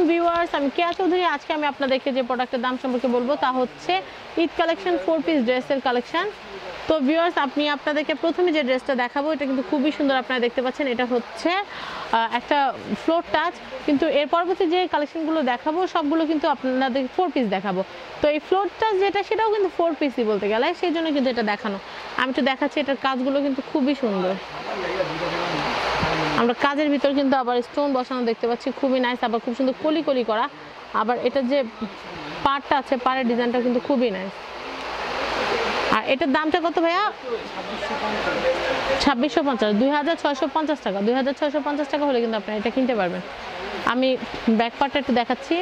আলাইকুম ভিউয়ার্স আমি কেয়া চৌধুরী। আজকে আমি আপনাদেরকে যে প্রোডাক্টের দাম সম্পর্কে বলব তা হচ্ছে ঈদ কালেকশন ফোর পিস ড্রেসের কালেকশন তো ভিউয়ার্স আপনি আপনাদেরকে প্রথমে যে ড্রেসটা দেখাবো, এটা কিন্তু খুবই সুন্দর আপনারা দেখতে পাচ্ছেন। এটা হচ্ছে একটা ফ্লোর টাচ কিন্তু এর পরবর্তী যে কালেকশনগুলো দেখাবো, সবগুলো কিন্তু আপনাদের ফোর পিস দেখাবো। তো, এই ফ্লোর টাচ যেটা, সেটাও কিন্তু ফোর পিসই বলতে গেলে, সেই জন্য কিন্তু এটা দেখানো। আমি একটু দেখাচ্ছি, এটার কাজগুলো কিন্তু খুবই সুন্দর। আমরা কাজের ভিতর কিন্তু আবার স্টোন বসানো দেখতে পাচ্ছি। খুবই নাইস আবার খুব সুন্দর কলি কলি করা। আবার এটা যে পাড়টা আছে, পাড়ের ডিজাইনটা কিন্তু খুবই নাইস আর এটার দামটা কত ভাইয়া? ছাব্বিশশো পঞ্চাশ, দুই হাজার ছয়শো পঞ্চাশ টাকা। দুই হাজার ছয়শো পঞ্চাশ টাকা হলে কিন্তু আপনারা এটা কিনতে পারবেন। আমি ব্যাক পার্টটা একটু দেখাচ্ছি।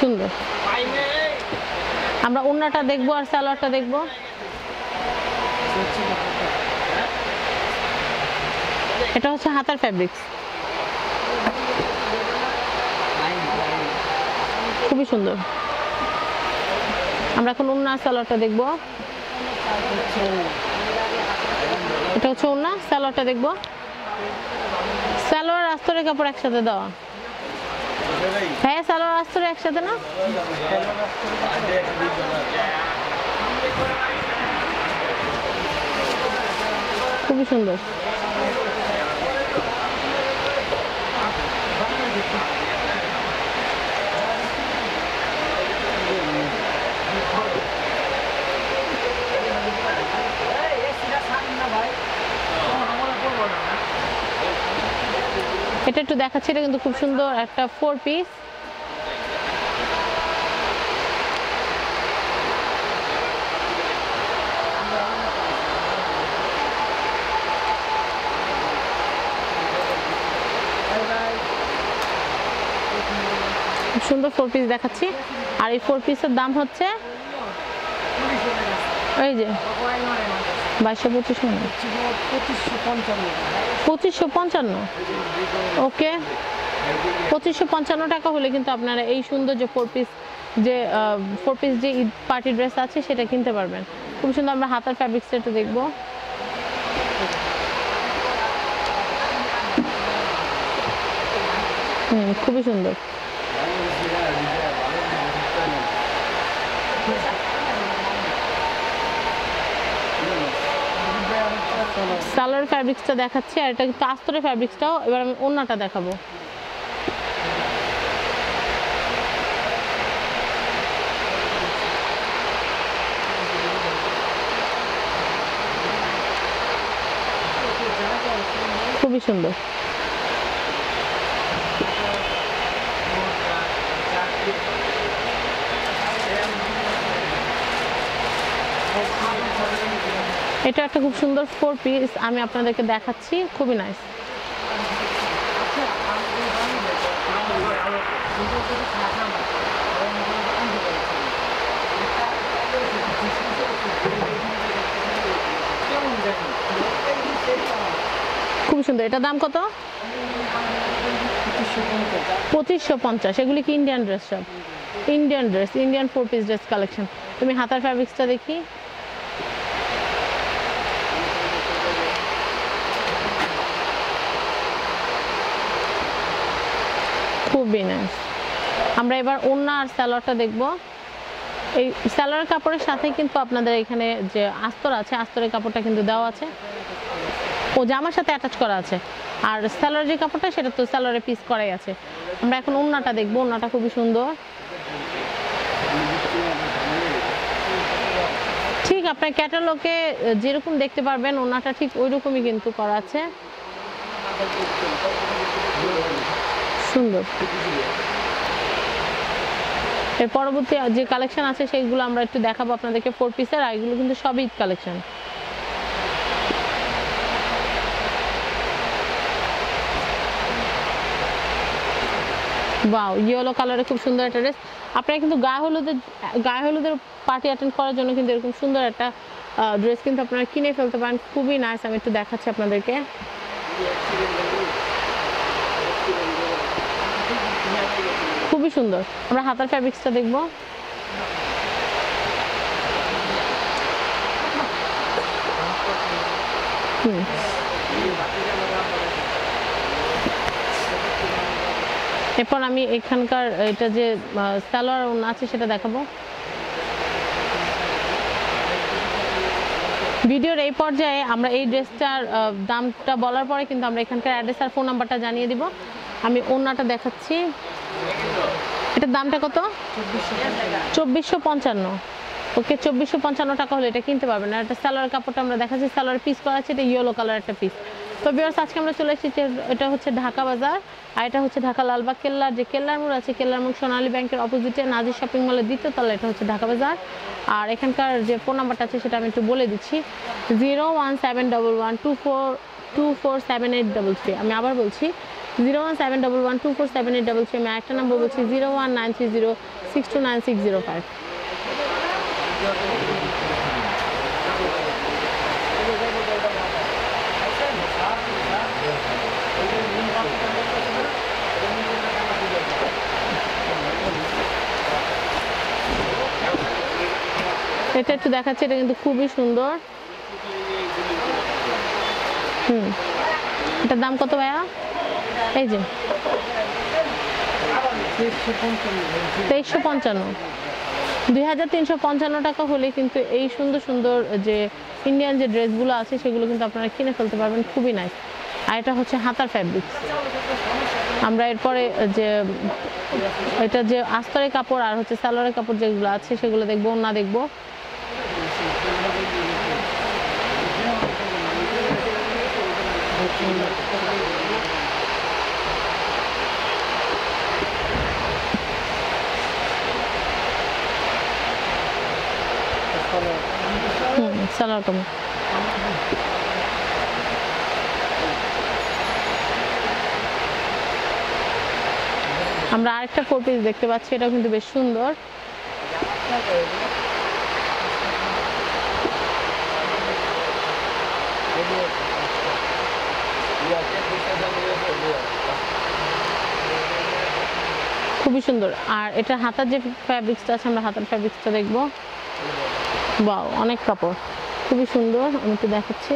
সুন্দর। আমরা অন্যটা দেখব আর সালোয়ারটা দেখব। এটা হচ্ছে হাতার ফ্যাব্রিক্স খুবই সুন্দর। আমরা এখন উন্না সালোয়ারটা দেখব। এটা হচ্ছে উন্না, সালোয়ারটা দেখব। সালোয়ার আস্তরের কাপড় একসাথে দেওয়া। হ্যাঁ সালোয়ার আস্তর একসাথে না খুবই সুন্দর। এটা একটু দেখাচ্ছি, এটা কিন্তু খুব সুন্দর একটা ফোর পিস সুন্দর ফোর পিস দেখাচ্ছি। আর এই ফোর পিসের দাম হচ্ছে, এই যে বাইশশো পঁচিশশো পঁচিশশো পঞ্চান্ন। ওকে। পঁচিশশো পঞ্চান্ন টাকা হলে কিন্তু আপনারা এই সুন্দর যে ফোর পিস যে ফোর পিস যে ঈদ পার্টি ড্রেস আছে, সেটা কিনতে পারবেন। খুব সুন্দর আমরা হাতার ফ্যাব্রিক্সটা একটু দেখব। হুম, খুবই সুন্দর। সালোয়ার ফ্যাব্রিক্সটা দেখাচ্ছি আর এটা কিন্তু আস্তরের ফ্যাব্রিক্সটাও এবার আমি অন্যটা দেখাবো। খুবই সুন্দর। এটা একটা খুব সুন্দর ফোর পিস আমি আপনাদেরকে দেখাচ্ছি, খুবই নাইস খুব সুন্দর, এটা দাম কত? পঁচিশশো পঞ্চাশ, এগুলি কি ইন্ডিয়ান ড্রেস সব? Indian dress Indian four piece dress collection তুমি হাতার ফ্যাব্রিক্সটা দেখি। খুবই নাইস আমরা এবার ওন্না আর স্যালোয়ারটা দেখব। এই স্যালোয়ার কাপড়ের সাথে কিন্তু আপনাদের এখানে যে আস্তর আছে, আস্তরের কাপড়টা কিন্তু দেওয়া আছে। ও জামার সাথে অ্যাটাচ করা আছে। আর স্যালোয়ার যে কাপড়টা, সেটা তো স্যালোয়ারে পিস করাই আছে। আমরা এখন ওন্নাটা দেখব। ওন্নাটা খুবই সুন্দর। ঠিক, আপনার ক্যাটালগে যেরকম দেখতে পারবেন ওনাটা ঠিক ওই রকমই কিন্তু করা আছে। সুন্দর। এর পরবর্তী যে কালেকশন আছে, সেইগুলো আমরা একটু দেখাবো আপনাদেরকে ফোর পিসের আর এগুলো কিন্তু সবই ঈদ কালেকশন বাও ইয়েলো কালারে খুব সুন্দর একটা ড্রেস আপনারা কিন্তু গায়ে হলুদের গায়ে হলুদের পার্টি অ্যাটেন্ড করার জন্য কিন্তু এরকম সুন্দর একটা ড্রেস কিন্তু আপনারা কিনে ফেলতে পারেন। খুবই নাইস আমি একটু দেখাচ্ছি আপনাদেরকে। খুবই সুন্দর। আমরা হাতার ফ্যাব্রিক্সটা দেখব। হুম। এরপর আমি এখানকার, এটা যে সালোয়ার আছে সেটা দেখাবো। ভিডিওর এই পর্যায়ে আমরা এই ড্রেসটার দামটা বলার পরে কিন্তু আমরা এখানকার অ্যাড্রেস আর ফোন নাম্বারটা জানিয়ে দিব। আমি ওড়নাটা দেখাচ্ছি। এটার দামটা কত? চব্বিশশো পঞ্চান্ন। ওকে, চব্বিশশো পঞ্চান্ন টাকা হলে এটা কিনতে পারবেন। আর এটা সালোয়ার কাপড়টা আমরা দেখাচ্ছি, সালোয়ার পিস করা আছে, এটা ইয়েলো কালার একটা পিস তো বিয়ার্স আজকে আমরা চলে এসেছি, এটা হচ্ছে ঢাকা বাজার, আর এটা হচ্ছে ঢাকা লালবাগ কেল্লার যে কেল্লার মোড় আছে, কেল্লার মোড় সোনালী ব্যাংকের অপোজিটে নাজির শপিং মলের দ্বিতীয় তলা এটা হচ্ছে ঢাকা বাজার। আর এখানকার যে ফোন নাম্বারটা আছে, সেটা আমি একটু বলে দিচ্ছি। Zero one seven double one two four two four seven eight double three আমি আবার বলছি zero one seven double one two four seven eight double three আমি একটা নাম্বার বলছি zero one nine three zero, six two nine six zero five. এটা একটু দেখাচ্ছে, এটা কিন্তু খুবই সুন্দর। হুম। এটার দাম কত ভাইয়া? এই যে। তেইশশো পঞ্চান্ন। দুই হাজার তিনশো পঞ্চান্ন টাকা হলে কিন্তু এই সুন্দর সুন্দর যে ইন্ডিয়ান যে ড্রেসগুলো আছে, সেগুলো কিন্তু আপনারা কিনে ফেলতে পারবেন। খুবই নাইস আর এটা হচ্ছে হাতার ফ্যাব্রিক্স আমরা এরপরে যে, এটা যে আস্তরের কাপড় আর হচ্ছে সালোয়ারের কাপড় যেগুলো আছে, সেগুলো দেখব না দেখব। আমরা আরেকটা ফোর পিস দেখতে পাচ্ছি, এটাও কিন্তু বেশ সুন্দর। খুবই সুন্দর। আর এটা হাতার যে ফ্যাব্রিক্সটা আছে, আমরা হাতার ফ্যাব্রিক্সটা দেখব। বাও অনেক কাপড়। খুবই সুন্দর, আমি একটু দেখাচ্ছি।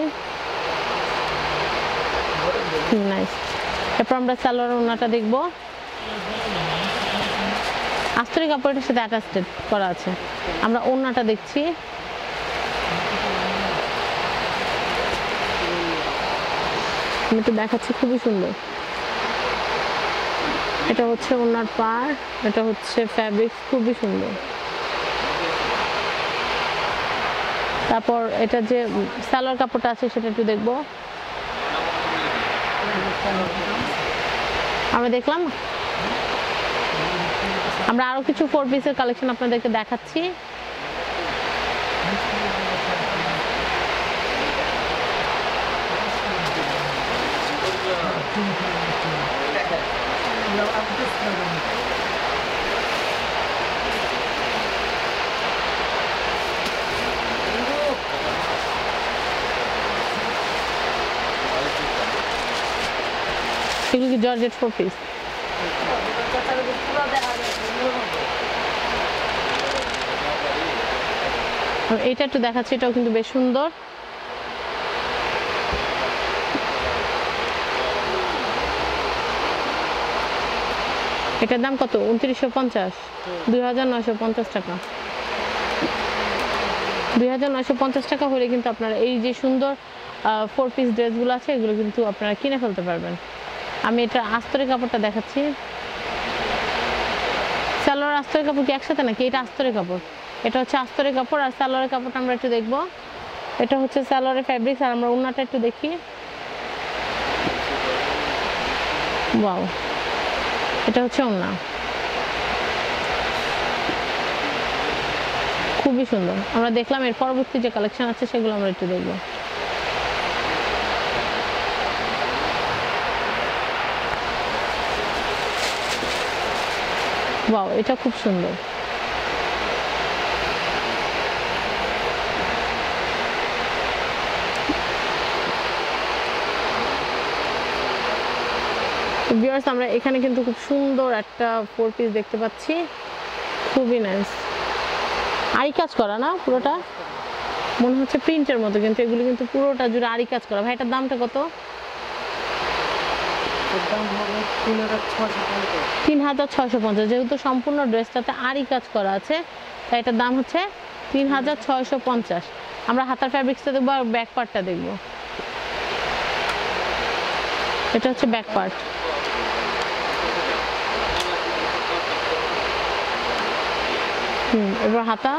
নাইস এরপর আমরা সালোয়ার ওনাটা দেখব। আস্তরি কাপড়ের সাথে অ্যাটাচড করা আছে। আমরা ওড়নাটা দেখছি। আমি একটু দেখাচ্ছি, খুবই সুন্দর। এটা হচ্ছে ওনার পার এটা হচ্ছে ফ্যাব্রিক খুবই সুন্দর। তারপর এটা যে সালোয়ার কাপড়টা আছে সেটা একটু দেখব। আমরা দেখলাম। আমরা আরও কিছু ফোর পিসের কালেকশন আপনাদেরকে দেখাচ্ছি। জর্জেট ফোর পিস এটা একটু দেখাচ্ছি, এটাও কিন্তু বেশ সুন্দর। এটার দাম কত? উনত্রিশশো পঞ্চাশ। দুই হাজার নয়শো পঞ্চাশ টাকা। দুই হাজার নয়শো পঞ্চাশ টাকা হলে কিন্তু আপনারা এই যে সুন্দর ফোর পিস ড্রেসগুলো আছে, এগুলো কিন্তু আপনারা কিনে ফেলতে পারবেন। আমি এটা আস্তরের কাপড়টা দেখাচ্ছি। সালোয়ার আস্তরের কাপড় কি একসাথে নাকি? এটা আস্তরের কাপড়। এটা হচ্ছে আস্তরের কাপড় আর সালোয়ারের কাপড়টা আমরা একটু দেখব। এটা হচ্ছে সালোয়ারের ফ্যাব্রিক্স আর আমরা ওড়নাটা একটু দেখি। ওয়াও এটা হচ্ছে ওড়না খুবই সুন্দর। আমরা দেখলাম এর পরবর্তী যে কালেকশন আছে, সেগুলো আমরা একটু দেখব। ওয়াও এটা খুব সুন্দর। ভিউয়ার্স আমরা এখানে কিন্তু খুব সুন্দর একটা ফোর পিস দেখতে পাচ্ছি। খুবই নাইস আই কাজ করা না পুরোটা? মনে হচ্ছে প্রিন্টের মতো, কিন্তু এগুলো কিন্তু পুরোটা জুড়ে আড়ি কাজ করা। ভাই, এটার দামটা কত? তিন হাজার ছয়শো পঞ্চাশ। যেহেতু সম্পূর্ণ ড্রেসটাতে আরি কাজ করা আছে, তাই এটার দাম হচ্ছে তিন হাজার ছয়শো পঞ্চাশ। আমরা হাতার ফ্যাব্রিক্সটা দেখব আর ব্যাক পার্টটা দেখব। এটা হচ্ছে ব্যাক পার্ট হুম, এবার হাতা।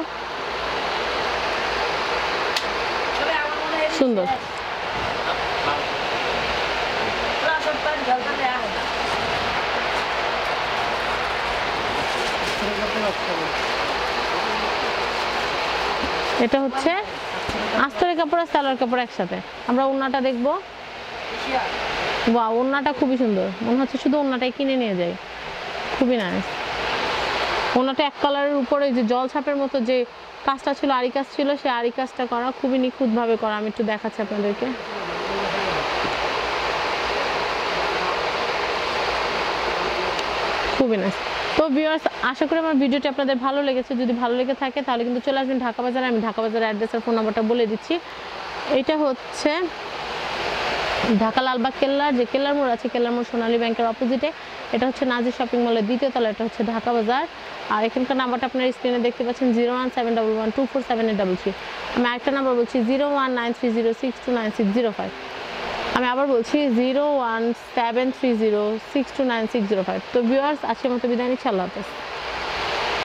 সুন্দর। এটা হচ্ছে আস্তরের কাপড় আর সালোয়ার কাপড় একসাথে। আমরা ওড়নাটা দেখব। বা ওড়নাটা খুবই সুন্দর। মনে হচ্ছে শুধু ওড়নাটাই কিনে নিয়ে যাই। খুবই নাইস ওড়নাটা এক কালারের উপরে যে জল ছাপের মতো যে কাজটা ছিল, আরি কাজ ছিল সেই আরি কাজটা করা খুবই নিখুঁতভাবে করা। আমি একটু দেখাচ্ছি আপনাদেরকে। খুবই নাইস তো ভিউয়ার্স আশা করি আমার ভিডিওটি আপনাদের ভালো লেগেছে। যদি ভালো লেগে থাকে, তাহলে কিন্তু চলে আসবেন ঢাকা বাজারে। আমি ঢাকা বাজারের অ্যাড্রেস আর ফোন নাম্বারটা বলে দিচ্ছি। এটা হচ্ছে ঢাকা লালবাগ কেল্লা, যে কেল্লার মোড় আছে, কেল্লার মোড় সোনালী ব্যাংকের অপোজিটে এটা হচ্ছে নাজির শপিং মলের দ্বিতীয় তলা, এটা হচ্ছে ঢাকা বাজার। আর এখানকার নাম্বারটা আপনার স্ক্রিনে দেখতে পাচ্ছেন zero one seven double one two four seven eight double three আমি আরেকটা নাম্বার বলছি zero one nine three zero six two nine six zero five আমি আবার বলছি zero one seven three zero six two nine six zero five. তো viewers আজকের মতো বিদায় নিচ্ছি, আল্লাহ হাফেজ।